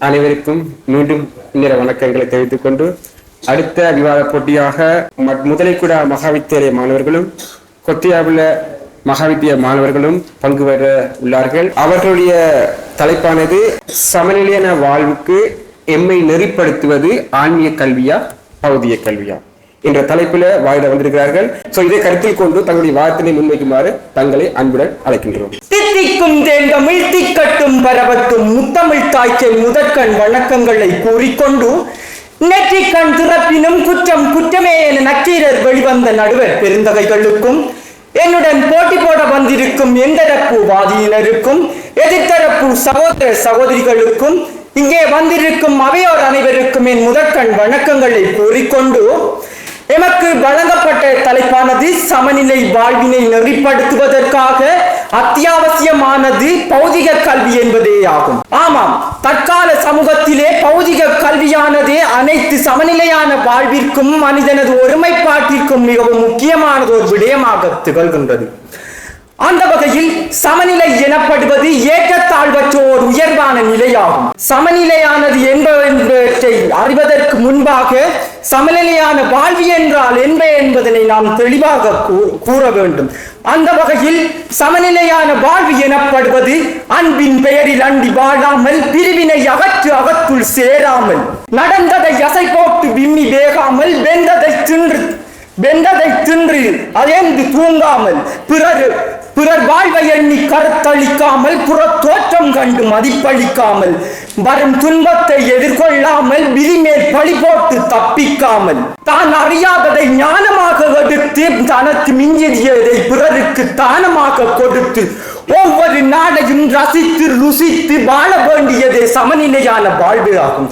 அனைவருக்கும் மீண்டும் இன்னிர வணக்கங்களை தெரிவித்துக் கொண்டு அடுத்த விவாத போட்டியாக ம- முதலைக்குடா மகாவித்தியாலய மாணவர்களும் கொத்தியாவில் மகாவித்திய மாணவர்களும் பங்கு பெற உள்ளார்கள். அவர்களுடைய தலைப்பானது சமநிலையான வாழ்வுக்கு எம்மை நெறிப்படுத்துவது ஆன்மீக கல்வியா பௌதிய கல்வியா? என்ற தலைப்பில் வாயிட வந்திருக்கிறார்கள். சோ இதை கருத்தில் கொண்டு தங்களுடைய வாதத்தினை முன்வைக்குமாறு தங்களை அன்புடன் அழைக்கின்றோம். தித்திக்கும் தேந்தமிழ் திக்கட்டும் பரவத்தும் முத்தமிழ் தாய்க்கை முதற்கண் வணக்கங்களை கூறிக்கொண்டு நெற்றிக்கண் திறப்பினும் குற்றம் குற்றமே என நக்கீரர் வெளிவந்த நடுவர் பெருந்தகைகளுக்கும் என்னுடன் போட்டி போட வந்திருக்கும் எந்தரப்பு வாதியினருக்கும் எதிர்த்தரப்பு சகோதர சகோதரிகளுக்கும் இங்கே வந்திருக்கும் அவையோர் அனைவருக்கும் என் முதற்கண் வணக்கங்களை கூறிக்கொண்டு எமக்கு வழங்கப்பட்ட தலைப்பானது சமநிலை வாழ்வினை நெறிப்படுத்துவதற்காக அத்தியாவசியமானது பௌதிக கல்வி என்பதே ஆகும். ஆமாம் தற்கால சமூகத்திலே பௌதிக கல்வியானது அனைத்து சமநிலையான வாழ்விற்கும் மனிதனது ஒருமைப்பாட்டிற்கும் மிகவும் முக்கியமானது ஒரு விடயமாக திகழ்கின்றது. அந்த வகையில் சமநிலை எனப்படுவது ஏற்றத்தாழ்வற்ற ஒரு உயர்வான நிலையாகும். சமநிலையானது என்பவற்றை அறிவதற்கு முன்பாக சமநிலையான வாழ்வு என்றால் என்ன என்பதனை நாம் தெளிவாக கூ- கூற வேண்டும். அந்த வகையில் சமநிலையான வாழ்வு எனப்படுவது அன்பின் பெயரில் அண்டி வாழாமல் பிரிவினை அகற்று அகத்துள் சேராமல் நடந்ததை அசை போட்டு விம்மி வேகாமல் வெந்ததை தின்று வெந்ததை தின்று அயந்து தூங்காமல் பிறர் பிறர் வாழ்வை எண்ணி கருத்தளிக்காமல் புற தோற்றம் கண்டு மதிப்பளிக்காமல் வரும் துன்பத்தை எதிர்கொள்ளாமல் விதிமேல் பழி போட்டு தப்பிக்காமல் தான் அறியாததை ஞானமாக எடுத்து தனக்கு மிஞ்சியதை பிறருக்கு தானமாக கொடுத்து ஒவ்வொரு நாடையும் ரசித்து ருசித்து வாழ வேண்டியதே சமநிலையான வாழ்வு ஆகும்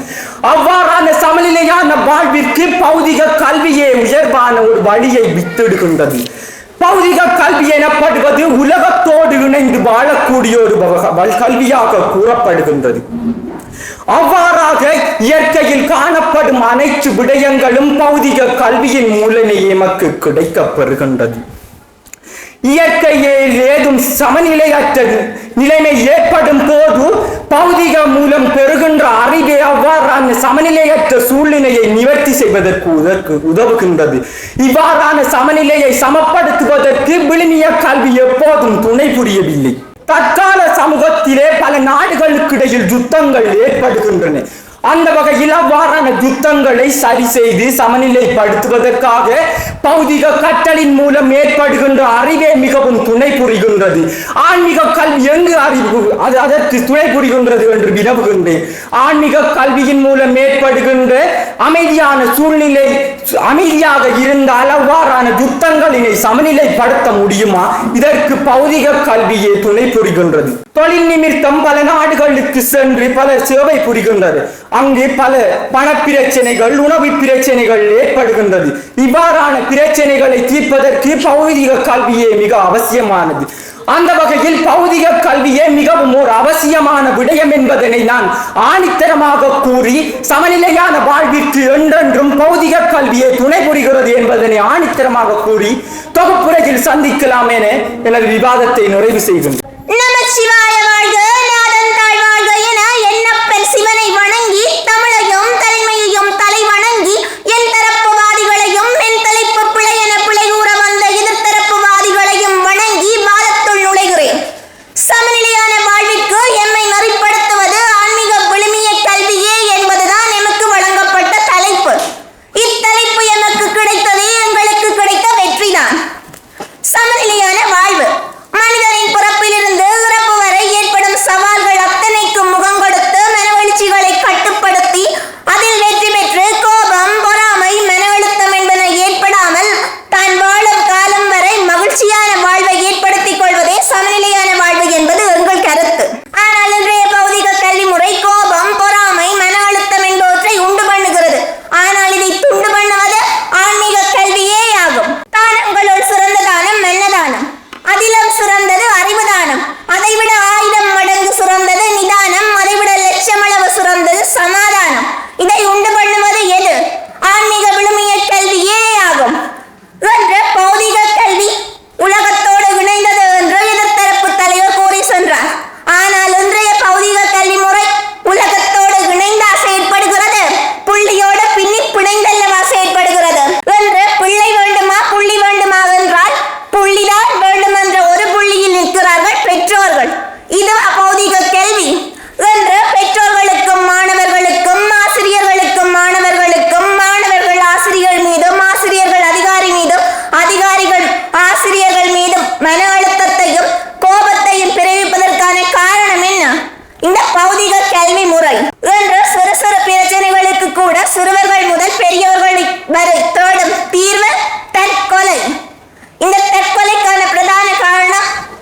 அவ்வாறான சமநிலையான வாழ்விற்கு பௌதிக கல்வியே உயர்வான ஒரு வழியை வித்திடுகின்றது. பௌதிக கல்வி எனப்படுவது உலகத்தோடு இணைந்து வாழக்கூடிய ஒரு கல்வியாக கூறப்படுகின்றது. அவ்வாறாக இயற்கையில் காணப்படும் அனைத்து விடயங்களும் பௌதிக கல்வியின் மூலமே எமக்கு கிடைக்கப் பெறுகின்றது இயற்கையில் ஏதும் சமநிலையற்ற நிலைமை ஏற்படும் போது பௌதிக மூலம் பெறுகின்ற அறிவே அவ்வாறான சமநிலையற்ற சூழ்நிலையை நிவர்த்தி செய்வதற்கு உதற்கு உதவுகின்றது. இவ்வாறான சமநிலையை சமப்படுத்துவதற்கு விழுமிய கல்வி எப்போதும் துணை புரியவில்லை. தற்கால சமூகத்திலே பல நாடுகளுக்கிடையில் யுத்தங்கள் ஏற்படுகின்றன. அந்த வகையில் அவ்வாறான யுத்தங்களை சரி செய்து சமநிலைப்படுத்துவதற்காக பௌதிக கற்றலின் மூலம் ஏற்படுகின்ற அறிவே மிகவும் துணை புரிகின்றது. ஆன்மீக கல்வி எங்கு அறிவு அது அதற்கு துணை புரிகின்றது என்று வினவுகின்றேன். ஆன்மீக கல்வியின் மூலம் ஏற்படுகின்ற அமைதியான சூழ்நிலை அமைதியாக இருந்தால் அவ்வாறான யுத்தங்களினை சமநிலைப்படுத்த முடியுமா? இதற்கு பௌதிக கல்வியே துணை புரிகின்றது. தொழில் நிமித்தம் பல நாடுகளுக்கு சென்று பல சேவை புரிகின்றது. அங்கு பல பண பிரச்சனைகள் உணவு பிரச்சனைகள் ஏற்படுகின்றது. இவ்வாறான பிரச்சனைகளை தீர்ப்பதற்கு பௌதிக கல்வியே மிக அவசியமானது. அந்த வகையில் பௌதிக கல்வியே மிகவும் ஒரு அவசியமான விடயம் என்பதனை நான் ஆணித்தரமாக கூறி சமநிலையான வாழ்விற்கு என்றென்றும் பௌதிக கல்வியை துணை புரிகிறது என்பதனை ஆணித்தரமாக கூறி தொகுப்புரையில் சந்திக்கலாம் என எனது விவாதத்தை நிறைவு செய்கின்றேன். நமச்சிவாய வாழ்க. என சிவனை வணங்கி தமிழையும்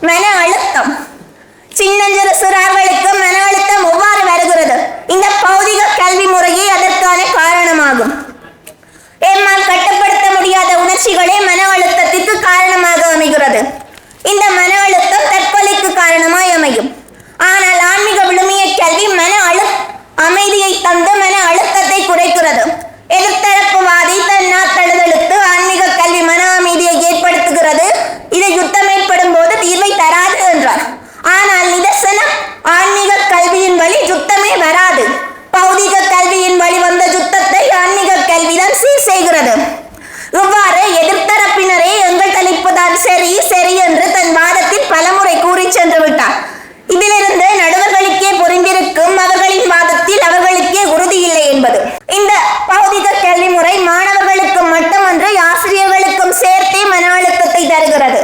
மன அழுத்தம் சின்னஞ்சிறு சிறார்களுக்கு மன அழுத்தம் எவ்வாறு வருகிறது? இந்த பௌதிக கல்வி முறையே அதற்கான காரணமாகும். எம்மால் கட்டுப்படுத்த முடியாத உணர்ச்சிகளே மன அழுத்தத்திற்கு காரணமாக அமைகிறது. இந்த மன அழுத்தம் தற்கொலைக்கு காரணமாய் அமையும். ஆனால் ஆன்மீக விழுமிய கல்வி மன அழு அமைதியை தந்து மன அழுத்தத்தை குறைக்கிறது. எதிர்த்தரப்பு வாதி தன்னால் தனது ஏற்படுத்துகிறது இது யுத்தம் ஏற்படும் போது தீர்வை தராது என்றார். ஆனால் நிதர்சனம் ஆன்மீக கல்வியின் வழி யுத்தமே வராது. பௌதிக கல்வியின் வழி வந்த யுத்தத்தை ஆன்மீக கல்விதான் சீர் செய்கிறது. இவ்வாறு எதிர்த்தரப்பினரே எங்கள் தலைப்புதான் சரி சரி என்று தன் வாதத்தில் பலமுறை கூறி சென்று விட்டார் இதிலிருந்து நடுவர்களுக்கே புரிந்திருக்கும் அவர்களின் வாதத்தில் அவர்களுக்கே உறுதி இல்லை என்பது இந்த பௌதிக கல்வி முறை மாணவர்களுக்கு மட்டுமன்றி ஆசிரியர்களுக்கும் சேர்த்தே மன அழுத்தத்தை தருகிறது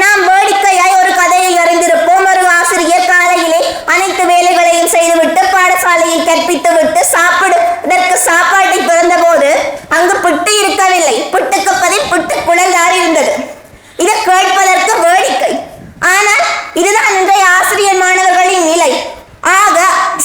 நாம் வேடிக்கையாய் ஒரு கதையை அறிந்திருப்போம் ஒரு ஆசிரியர் காலையிலே அனைத்து வேலைகளையும் செய்துவிட்டு பாடசாலையில் கற்பித்துவிட்டு சாப்பிடுவதற்கு சாப்பாட்டை பிறந்தபோது அங்கு புட்டு இருக்கவில்லை புட்டுக்கு பதில் புட்டு குழந்தார் இருந்தது இது கேட்பதற்கு வேடிக்கை ஆனால் இதுதான் இன்றைய ஆசிரியர் மாணவர்களின் நிலை ஆக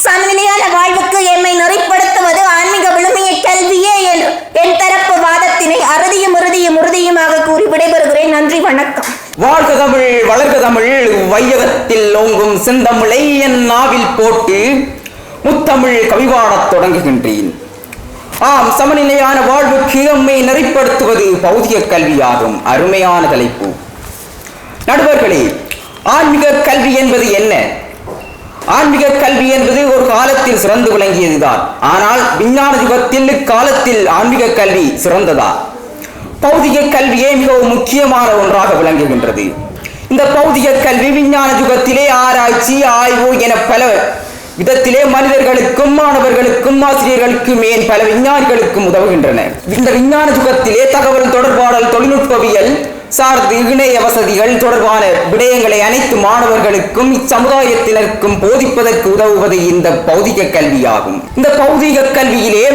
சமநிலையான வாழ்வுக்கு எம்மை நெறிப்படுத்துவது ஆன்மீக விழுமிய கல்வியே என்று என் தரப்பு வாதத்தினை அறுதியும் உறுதியும் உறுதியுமாக கூறி விடைபெறுகிறேன் நன்றி வணக்கம் வாழ்க தமிழ் வளர்க தமிழ் வையகத்தில் ஓங்கும் செந்தமிழை என் நாவில் போட்டு முத்தமிழ் கவிவாடத் தொடங்குகின்றேன். ஆம் சமநிலையான வாழ்வுக்கு எம்மை நெறிப்படுத்துவது பௌதிக கல்வியாகும். அருமையான தலைப்பு. நடுவர்களே ஆன்மீக கல்வி என்பது என்ன? ஆன்மீக கல்வி என்பது ஒரு காலத்தில் சிறந்து விளங்கியதுதான். ஆனால் விஞ்ஞான யுகத்தில் காலத்தில் ஆன்மீக கல்வி சிறந்ததா? பௌதிக கல்வியே மிகவும் முக்கியமான ஒன்றாக விளங்குகின்றது. இந்த பௌதிக கல்வி விஞ்ஞான யுகத்திலே ஆராய்ச்சி ஆய்வு என பல விதத்திலே மனிதர்களுக்கும் மாணவர்களுக்கும் ஆசிரியர்களுக்கும் ஏன் பல விஞ்ஞானிகளுக்கும் உதவுகின்றன. இந்த விஞ்ஞான யுகத்திலே தகவல் தொடர்பாடல் தொழில்நுட்பவியல் சார் இணைய வசதிகள் தொடர்பான விடயங்களை அனைத்து மாணவர்களுக்கும் இச்சமுதாயத்தினருக்கும் போதிப்பதற்கு உதவுவது இந்த பௌதிக கல்வியாகும். இந்த பௌதிக கல்வியிலே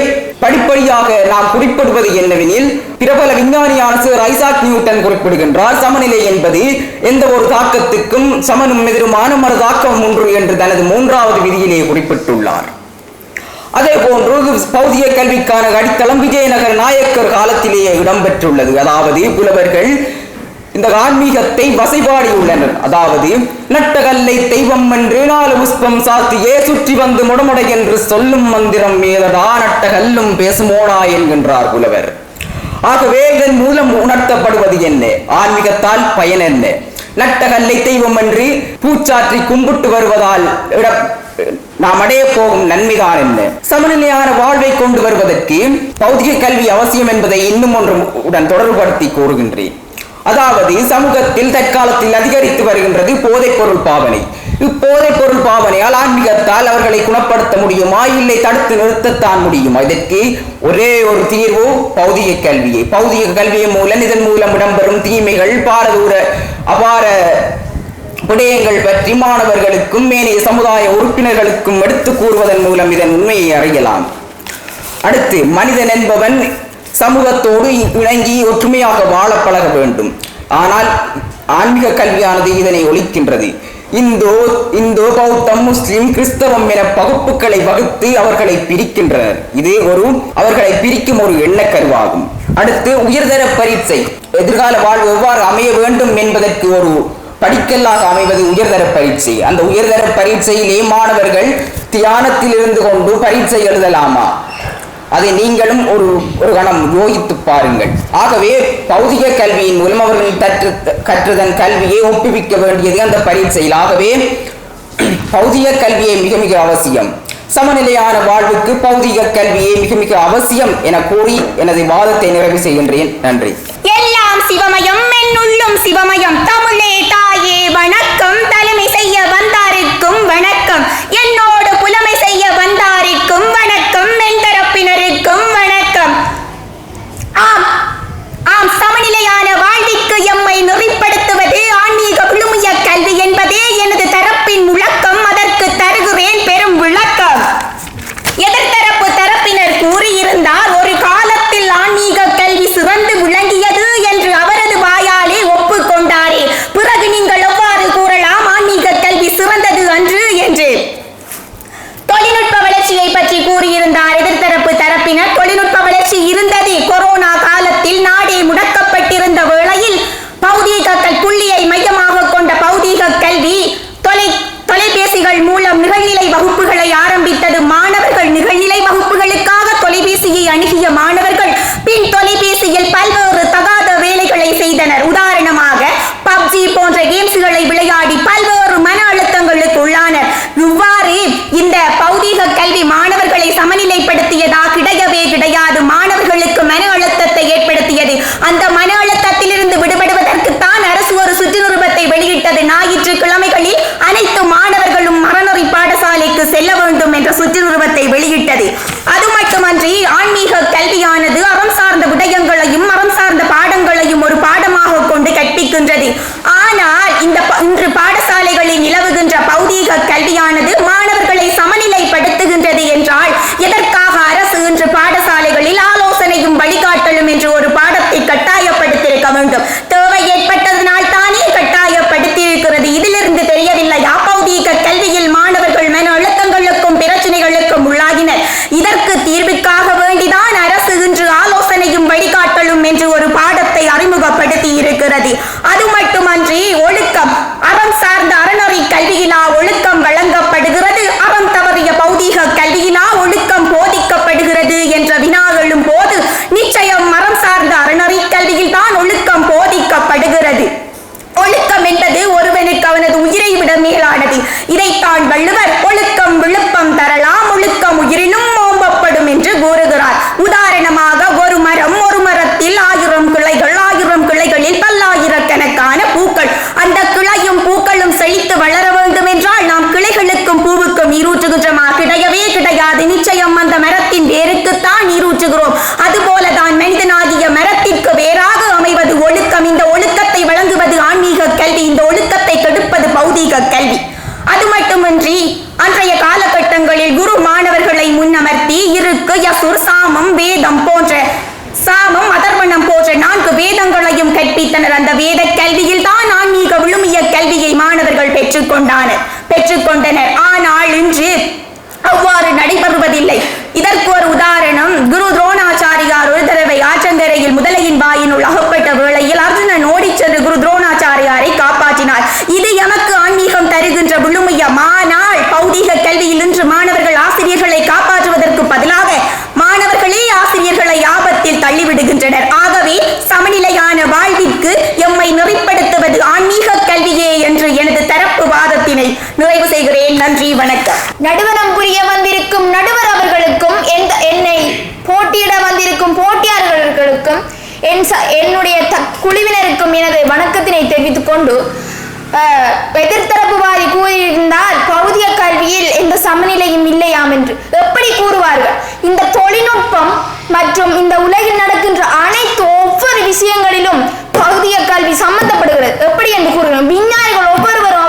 படிப்படியாக நாம் குறிப்பிடுவது என்னவெனில் பிரபல விஞ்ஞானியான சர் ஐசாக் நியூட்டன் குறிப்பிடுகின்றார் சமநிலை என்பது எந்த ஒரு தாக்கத்துக்கும் சமனும் எதிருமான மறு தாக்கம் ஒன்று என்று தனது மூன்றாவது விதியிலே குறிப்பிட்டுள்ளார். அதே போன்று பௌதிய கல்விக்கான அடித்தளம் விஜயநகர நாயக்கர் காலத்திலேயே இடம்பெற்றுள்ளது. அதாவது புலவர்கள் இந்த ஆன்மீகத்தை வசைபாடியுள்ளனர் அதாவது நட்டகல்லை தெய்வம் என்று நாலு புஷ்பம் சாத்தியே சுற்றி வந்து முடமுடை என்று சொல்லும் மந்திரம் மேதடா நட்டகல்லும் பேசுமோடா என்கின்றார் புலவர். ஆகவே இதன் மூலம் உணர்த்தப்படுவது என்ன? ஆன்மீகத்தால் பயன் என்ன? நட்டகல்லை தெய்வம் என்று பூச்சாற்றி கும்பிட்டு வருவதால் நாம் அடைய போகும் நன்மைதான் என்ன? சமநிலையான வாழ்வை கொண்டு வருவதற்கு பௌதிக கல்வி அவசியம் என்பதை இன்னும் ஒன்று உடன் தொடர்புபடுத்தி கூறுகின்றேன். அதாவது சமூகத்தில் தற்காலத்தில் அதிகரித்து வருகின்றது போதைப் பொருள் பாவனை. இப்போதைப் பொருள் பாவனையால் ஆன்மீகத்தால் அவர்களை குணப்படுத்த முடியுமா? இல்லை தடுத்து நிறுத்தத்தான் முடியுமா? இதற்கு ஒரே ஒரு தீர்வு பௌதிக கல்வியை. பௌதிக கல்வியின் மூலம் இதன் மூலம் இடம்பெறும் தீமைகள் பாரதூர அபார விடயங்கள் பற்றி மாணவர்களுக்கும் மேனைய சமுதாய உறுப்பினர்களுக்கும் எடுத்து கூறுவதன் மூலம் இதன் உண்மையை அறியலாம். அடுத்து மனிதன் என்பவன் சமூகத்தோடு இணங்கி ஒற்றுமையாக வாழ பழக வேண்டும். ஆனால் ஆன்மீக கல்வியானது இதனை ஒழிக்கின்றது. இந்தோ இந்தோ பௌத்தம் முஸ்லிம் கிறிஸ்தவம் என பகுப்புகளை வகுத்து அவர்களை பிரிக்கின்றனர். இது ஒரு அவர்களை பிரிக்கும் ஒரு எண்ணக்கருவாகும். அடுத்து உயர்தர பரீட்சை. எதிர்கால வாழ்வு எவ்வாறு அமைய வேண்டும் என்பதற்கு ஒரு படிக்கல்லாக அமைவது உயர்தர பரீட்சை. அந்த உயர்தர பரீட்சையிலே மாணவர்கள் தியானத்தில் இருந்து கொண்டு பரீட்சை எழுதலாமா? அதை நீங்களும் ஒரு ஒரு கணம் யோகித்து பாருங்கள். ஆகவே பௌதிக கல்வியின் மூலம் அவர்கள் கற்று கற்றுதன் கல்வியை ஒப்புவிக்க வேண்டியது அந்த பரீட்சையில். ஆகவே பௌதிக கல்வியை மிக மிக அவசியம். சமநிலையான வாழ்வுக்கு பௌதிக கல்வியை மிக மிக அவசியம் என கூறி எனது வாதத்தை நிறைவு செய்கின்றேன். நன்றி. எல்லாம் சிவமயம் என்னுள்ளும் சிவமயம். தமிழே தாயே வணக்கம். தலைமை செய்ய வந்தாருக்கும் வணக்கம். என்னோடு புலமை செய்ய வந்தாருக்கும் வணக்கம். என்ற தரப்பினருக்கும் வணக்கம் ஆம் ஆம் சமநிலையான வாழ்விற்கு எம்மை நெறிப்படுத்துவது ஆன்மீக விழுமிய கல்வி என்பதே எனது தரப்பின் முழக்கம் அதற்கு தருகிறேன் பெரும் விளக்கம் எதிர்த்தரப்பு தரப்பினர் கூறியிருந்தார் ஒரு காலத்தில் ஆன்மீக கல்வி சிறந்து விளங்கியது என்று அவரது வாயாலே ஒப்புக்கொண்டாரே பிற சமநிலைப்படுத்தியதா கிடையவே கிடையாது மாணவர்களுக்கு மன அழுத்தத்தை ஏற்படுத்தியது அந்த மன அழுத்தத்திலிருந்து விடுபடுவதற்குத்தான் அரசு ஒரு சுற்று நிருபத்தை வெளியிட்டது ஞாயிற்றுக்கிழமைகளில் அனைத்து மாணவர்களும் அறநெறி பாடசாலைக்கு செல்ல வேண்டும் என்ற சுற்று நிருபத்தை வெளியிட்டது அது மட்டுமன்றி ஆன்மீக கல்வியானது அறம் சார்ந்த விடயங்களையும் அறம் சார்ந்த பாடங்களையும் ஒரு பாடமாக கொண்டு கற்பிக்கின்றது ஆனால் இந்த ப- இன்று பாடசாலைகளில் நிலவுகின்ற பௌதீக கல்வியானது மாணவர்களை சமநிலைப்படுத்துகின்றது என்றால் எதற்காக அரசு இன்று பாடசாலைகளில் ஆலோசனையும் வழிகாட்டலும் என்று ஒரு பாடத்தை கட்டாயப்படுத்தியிருக்க வேண்டும் தேவை ஏற்பட்டதனால் தானே கட்டாயப்படுத்தியிருக்கிறது இதிலிருந்து தெரியவில்லையா பௌதீக கல்வியில் மாணவர்கள் மன அழுத்தங்களுக்கும் பிரச்சனைகளுக்கும் உள்ளாகினர் இதற்கு தீர்வுக்காக வேண்டிதான் அரசு இன்று ஆலோசனையும் வழிகாட்டலும் என்று ஒரு பாடத்தை அறிமுகப்படுத்தி கல்வி அது மட்டுமன்றி ஒழுக்கம். அறம் சார்ந்த அறநெறி கல்வியிலா ஒழுக்கம் வழங்கப்படுகிறது. அறம் தவறிய பௌதீக கல்வியிலா ஒழுக்கம் போதிக்கப்படுகிறது என்ற வினா எழும் போது நிச்சயம் மரம் சார்ந்த அறநெறி கல்வியில் தான் ஒழுக்கம் போதிக்கப்படுகிறது. ஒழுக்கம் என்பது ஒருவனுக்கு அவனது உயிரை விட மேலானது. இதைத்தான் வள்ளுவர் ஒழுக்கம் விழுப்பம் தரலாம் ஒழுக்கம் உயிரினும் ஓம்பப்படும் என்று கூறுகிறார் உதாரணமாக ஒரு மரம் ஒரு மரத்தில் ஆயிரம் கிளைகள் ஆயிரம் கிளைகளில் பல்லாயிரக்கணக்கான பூக்கள் அந்த கிளையும் பூக்களும் செழித்து வளர வேண்டும் என்றால் நாம் கிளைகளுக்கும் பூவுக்கும் நீரூற்றுகின்றோமா கிடையவே கிடையாது நிச்சயம் அந்த மரத்தின் வேருக்குத்தான் நீரூற்றுகிறோம் அதுபோலதான் மனிதனாகிய மரத்திற்கு வேறாக அமைவது ஒழுக்கம் இந்த ஒழுக்கத்தை வழங்குவது ஆன்மீக கல்வி இந்த ஒழுக்கத்தை கெடுப்பது பௌதீக கல்வி. அது மட்டுமின்றி அன்றைய காலகட்டங்களில் குரு மாணவர்களை முன்னமர்த்தி இருக்கு யசுர் சாமம் வேதம் போன்ற சாமம் அதர்வணம் போன்ற நான்கு வேதங்களையும் கற்பித்தனர். அந்த வேத கல்வியில் தான் ஆன்மீக விழுமிய கல்வியை மாணவர்கள் பெற்றுக்கொண்டானர் பெற்றுக்கொண்டனர். ஆனால் இன்று அவ்வாறு நடைபெறுவதில்லை இதற்கு ஒரு உதாரணம் குரு துரோணாச்சாரியார் ஒரு தடவை ஆற்றங்கரையில் முதலையின் வாயினுள் அகப்பட்ட வேளையில் அர்ஜுனன் ஓடிச் சென்று குரு துரோணாச்சாரியாரை காப்பாற்றினார் இது எமக்கு ஆன்மீகம் தருகின்ற விழுமியம் ஆனால் பௌதீக கல்வியில் இன்று மாணவர்கள் ஆசிரியர்களை காப்பாற்றுவதற்கு பதிலாக மாணவர்களே ஆசிரியர்களை ஆபத்தில் தள்ளிவிடுகின்றனர் ஆகவே சமநிலையான வாழ்விற்கு எம்மை நெறிப்படுத்துவது ஆன்மீக கல்வியே என்று எனது தரப்பு நிறைவு செய்கிறேன். நன்றி வணக்கம். நடுவரம் புரிய வந்திருக்கும் நடுவர் அவர்களுக்கும் என்னை போட்டியிட வந்திருக்கும் போட்டியாளர்களுக்கும் என் என்னுடைய குழுவினருக்கும் எனது வணக்கத்தினை தெரிவித்துக் கொண்டு அஹ், எதிர்த்தரப்புவாதி கூறியிருந்தால் பௌதிய கல்வியில் எந்த சமநிலையும் இல்லையாம் என்று. எப்படி கூறுவார்கள்? இந்த தொழில்நுட்பம் மற்றும் இந்த உலகில் நடக்கின்ற அனைத்து ஒவ்வொரு விஷயங்களிலும் பௌதிய கல்வி சம்பந்தப்படுகிறது. எப்படி என்று கூறுகிறோம் விஞ்ஞானிகள் ஒவ்வொருவரும்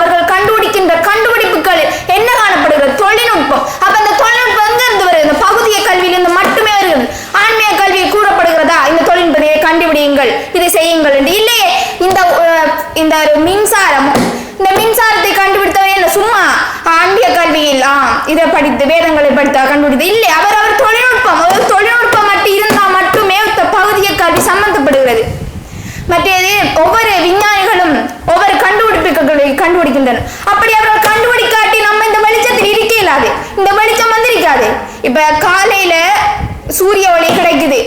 என்ன காணப்படுகிறது? தொழில்நுட்பம். அப்ப அந்த தொழில்நுட்பம் எங்க இருந்து வருது? இந்த பகுதிய கல்வியிலிருந்து மட்டுமே வருகிறது. ஆன்மீக கல்வி கூறப்படுகிறதா? இந்த தொழில்நுட்பத்தை கண்டுபிடியுங்கள். இதை செய்யுங்கள் என்று. இல்லையே இந்த இந்த மின்சாரம் இந்த மின்சாரத்தை கண்டுபிடித்தவர் என்ன சும்மா ஆன்மீக கல்வியில் ஆ இதை படித்து வேதங்களை படித்த கண்டுபிடித்து இல்லை அவர் அவர் தொழில்நுட்பம் ஒரு தொழில்நுட்பம் மட்டும் இருந்தால் மட்டுமே இந்த பகுதிய கல்வி சம்பந்தப்படுகிறது. மற்றது ஒவ்வொரு விஞ்ஞானிகளும் ஒவ்வொரு கண்டுபிடிப்புகளை கண்டுபிடிக்கின்றனர். அப்படி அவர்கள் கண்டுபிடிக்காட்டி நம்ம இந்த வெளிச்சத்தில் இருக்க இல்லாது இந்த வெளிச்சம் வந்திருக்காது. இப்ப காலையில சூரிய ஒளி கிடைக்குது.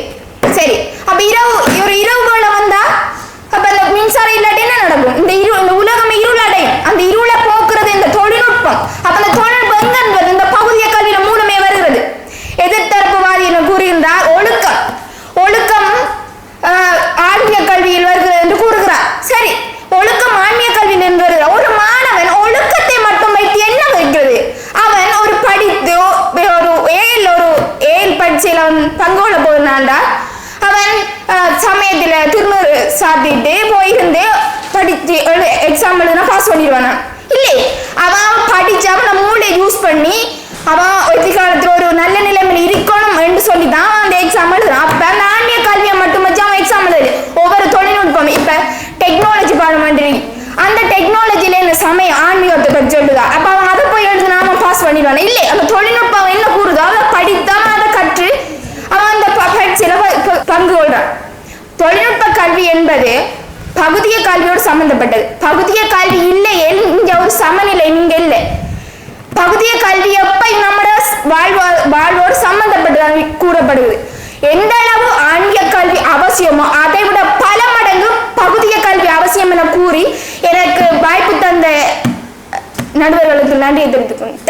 சரி அப்ப இரவு ஒரு இரவு போல வந்தா அப்ப அந்த மின்சாரம் இல்லாட்டி என்ன நடக்கும்? இந்த இரு இந்த உலகம் இருளடையும். அந்த இருளை போக்குறது இந்த தொழில்நுட்பம். அப்ப அந்த தொழில் எங்க என்பது இந்த பகுதிய கல்வியில மூலமே வருகிறது எதிர்த்தரப்புவாதி என கூறுகின்றார் ஒழுக்கம் ஒழுக்கம் ஆஹ், ஆன்மீக கல்வியில் வருகிறது என்று கூறுகிறார் சரி ஒழுக்கம் ஆன்மீக கல்வியில் இருந்து வருகிறது ஒரு மாணவன் ஒழுக்கத்தை மட்டும் வைத்து என்ன வைக்கிறது அவன் ஒரு படித்து ஒ- ஒரு ஏல் ஒரு ஏல் பங்கோட அவன் பங்கு போனாண்டா அவன் சமயத்தில் சமயத்துல திருநூறு சாத்திட்டு போயிருந்து படித்து எக்ஸாம் எழுதுனா பாஸ் பண்ணிடுவானா? இல்லை. அவன் படிச்சு அவனை மூளை யூஸ் பண்ணி அவன் எதிர்காலத்தில் ஒரு நல்ல நிலைமையில் இருக்கணும் என்று சொல்லி தான் அவன் அந்த எக்ஸாம் எழுதுறான். அப்ப அந்த ஆன்மீக கல்வியை மட்டும் வச்சு அவன் எக்ஸாம் எழுது ஒவ்வொரு தொழில்நுட்பம் இப்ப டெக்னாலஜி பாடம் மாதிரி. அந்த டெக்னாலஜில இந்த சமயம் ஆன்மீகத்தை பற்றி சொல்லுதா. அப்ப அவன் அதை போய் எழுதுனா அவன் பாஸ் பண்ணிடுவானா? இல்லை. அந்த தொழில்நுட்பம் என்ன கூறுதோ அதை படித்தான் அதை கற்று அவன் அந்த ப- பரீட்சையில ப- ப- பங்கு கொள்றான் தொழில்நுட்ப கல்வி என்பது பகுதிய கல்வியோடு சம்பந்தப்பட்டது. பகுதிய கல்வி இல்லையே இங்க ஒரு சமநிலை நீங்க இல்லை. பகுதிய கல்வி எப்ப நம்மட வாழ்வோ வாழ்வோடு சம்பந்தப்பட்டதாக கூறப்படுகிறது. எந்த அளவு ஆன்மீக கல்வி அவசியமோ அதை விட பல மடங்கு பகுதிய கல்வி அவசியம் என கூறி எனக்கு வாய்ப்பு தந்த நடுவர்களுக்கு நன்றியை தெரிவித்துக்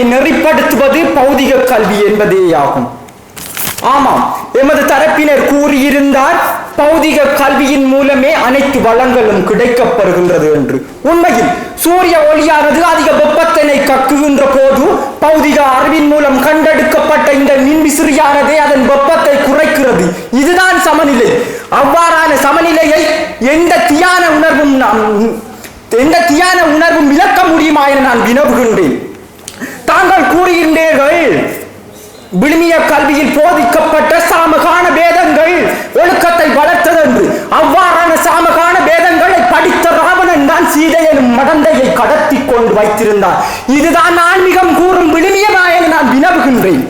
அறிவை நெறிப்படுத்துவது பௌதிக கல்வி என்பதேயாகும். ஆமாம் எமது தரப்பினர் கூறியிருந்தார் பௌதிக கல்வியின் மூலமே அனைத்து வளங்களும் கிடைக்கப்படுகின்றது என்று. உண்மையில் சூரிய ஒளியானது அதிக வெப்பத்தினை கக்குகின்ற போது பௌதிக அறிவின் மூலம் கண்டெடுக்கப்பட்ட இந்த மின்விசிறியானதே அதன் வெப்பத்தை குறைக்கிறது. இதுதான் சமநிலை. அவ்வாறான சமநிலையை எந்த தியான உணர்வும் நாம் எந்த தியான உணர்வும் விளக்க முடியுமா என நான் வினவுகின்றேன். தாங்கள் கூறுகின்றீர்கள் விழுமிய கல்வியில் போதிக்கப்பட்ட சாமகான வேதங்கள் ஒழுக்கத்தை வளர்த்ததென்று. அவ்வாறான சாமகான வேதங்களை படித்த ராவணன் தான் சீதை எனும் மடந்தையை கடத்தி கொண்டு வைத்திருந்தார். இதுதான் ஆன்மீகம் கூறும் விழுமியமா என நான் வினவுகின்றேன்.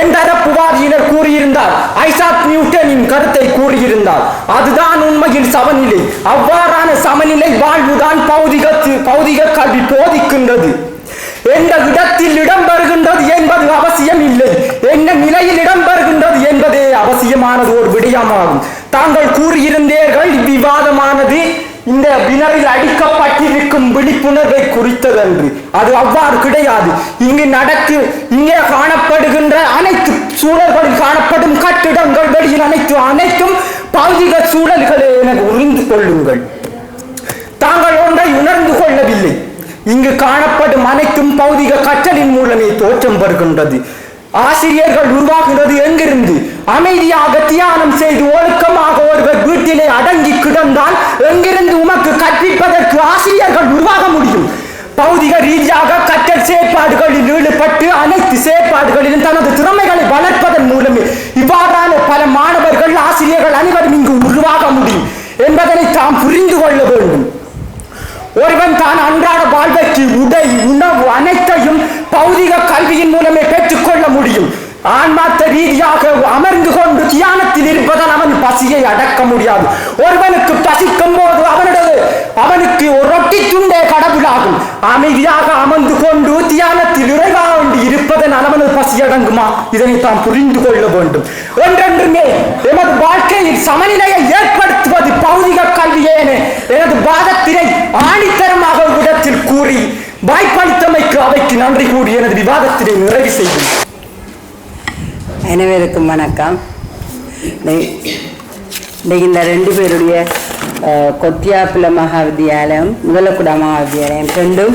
என் தரப்புவாதியினர் கூறியிருந்தார். ஐசாக் நியூட்டனின் கருத்தை கூறியிருந்தார். அதுதான் உண்மையில் சமநிலை. அவ்வாறான சமநிலை வாழ்வுதான் பௌதிக பௌதிக கல்வி போதிக்கின்றது. எந்த இடத்தில் இடம்பெறுகின்றது என்பது அவசியம் இல்லை என்ன நிலையில் இடம்பெறுகின்றது என்பதே அவசியமானது ஒரு விடயமாகும். தாங்கள் கூறியிருந்தீர்கள் இவ்விவாதமானது இந்த பிணரில் அடிக்கப்பட்டிருக்கும் விழிப்புணர்வை குறித்ததன்று. அது அவ்வாறு கிடையாது. இங்கு நடக்கு இங்கே காணப்படுகின்ற அனைத்து சூழல்களில் காணப்படும் கட்டிடங்கள் வெளியில் அனைத்து அனைத்தும் பௌதிக சூழல்களை என உறிந்து கொள்ளுங்கள். தாங்கள் ஒன்றை உணர்ந்து கொள்ளவில்லை. இங்கு காணப்படும் அனைத்தும் பௌதிக கற்றலின் மூலமே தோற்றம் பெறுகின்றது ஆசிரியர்கள் உருவாகின்றது எங்கிருந்து? அமைதியாக தியானம் செய்து ஒழுக்கமாக ஒருவர் வீட்டிலே அடங்கி கிடந்தால் எங்கிருந்து உமக்கு கற்பிப்பதற்கு ஆசிரியர்கள் உருவாக முடியும்? பௌதிக ரீதியாக கற்றல் செயற்பாடுகளில் ஈடுபட்டு அனைத்து செயற்பாடுகளிலும் தனது திறமைகளை வளர்ப்பதன் மூலமே இவ்வாறான பல மாணவர்கள் ஆசிரியர்கள் அனைவரும் இங்கு உருவாக முடியும் என்பதனை தாம் புரிந்து கொள்ள வேண்டும். ஒருவன் தான் அன்றாட வாழ்வைக்கு உடை உணவு அனைத்தையும் பௌதிக கல்வியின் மூலமே பெற்றுக்கொள்ள முடியும். ஆன்மாத்த ரீதியாக அமர்ந்து கொண்டு தியானத்தில் இருப்பதால் அவன் பசியை அடக்க முடியாது. ஒருவனுக்கு பசிக்கும் போது அவனது அவனுக்கு ஒரு ரொட்டி துண்டே கடவுளாகும். அமைதியாக அமர்ந்து கொண்டு தியானத்தில் இறைவாண்டு வேண்டி இருப்பதனால் அவனது பசி அடங்குமா? இதனை தான் புரிந்து கொள்ள வேண்டும். என்றென்றுமே எமது வாழ்க்கையில் சமநிலையை ஏற்படுத்துவது பௌதிக கல்வியேனே எனது பாத ஆணித்தரமாக ஒரு இடத்தில் கூறி வாய்ப்பளித்தமைக்கு அவைக்கு நன்றி கூறி எனது விவாதத்தினை நிறைவு செய்தேன். அனைவருக்கும் வணக்கம். இன்னைக்கு இந்த ரெண்டு பேருடைய கொத்தியாப்பில கொத்தியாப்புல மகாவித்தியாலயம் முதலக்குடா மகாவித்தியாலயம் ரெண்டும்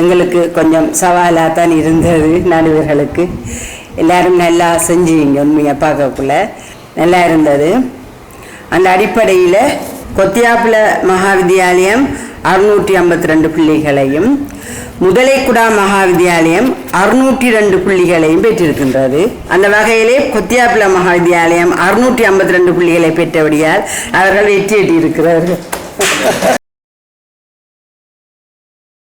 எங்களுக்கு கொஞ்சம் சவாலாக தான் இருந்தது நடுவர்களுக்கு. எல்லாரும் நல்லா செஞ்சீங்க உண்மையாக பார்க்கக்குள்ள. நல்லா இருந்தது. அந்த அடிப்படையில் கொத்தியாப்பில மகாவித்தியாலயம் அறுநூற்றி ஐம்பத்தி ரெண்டு புள்ளிகளையும் முதலைக்குடா மகாவித்யாலயம் அறுநூற்றி ரெண்டு புள்ளிகளையும் பெற்றிருக்கின்றது. அந்த வகையிலே கொத்தியாப்புல மகாவித்யாலயம் அறுநூற்றி ஐம்பத்தி ரெண்டு புள்ளிகளை பெற்றபடியால் அவர்கள் வெற்றி எட்டியிருக்கிறார்கள்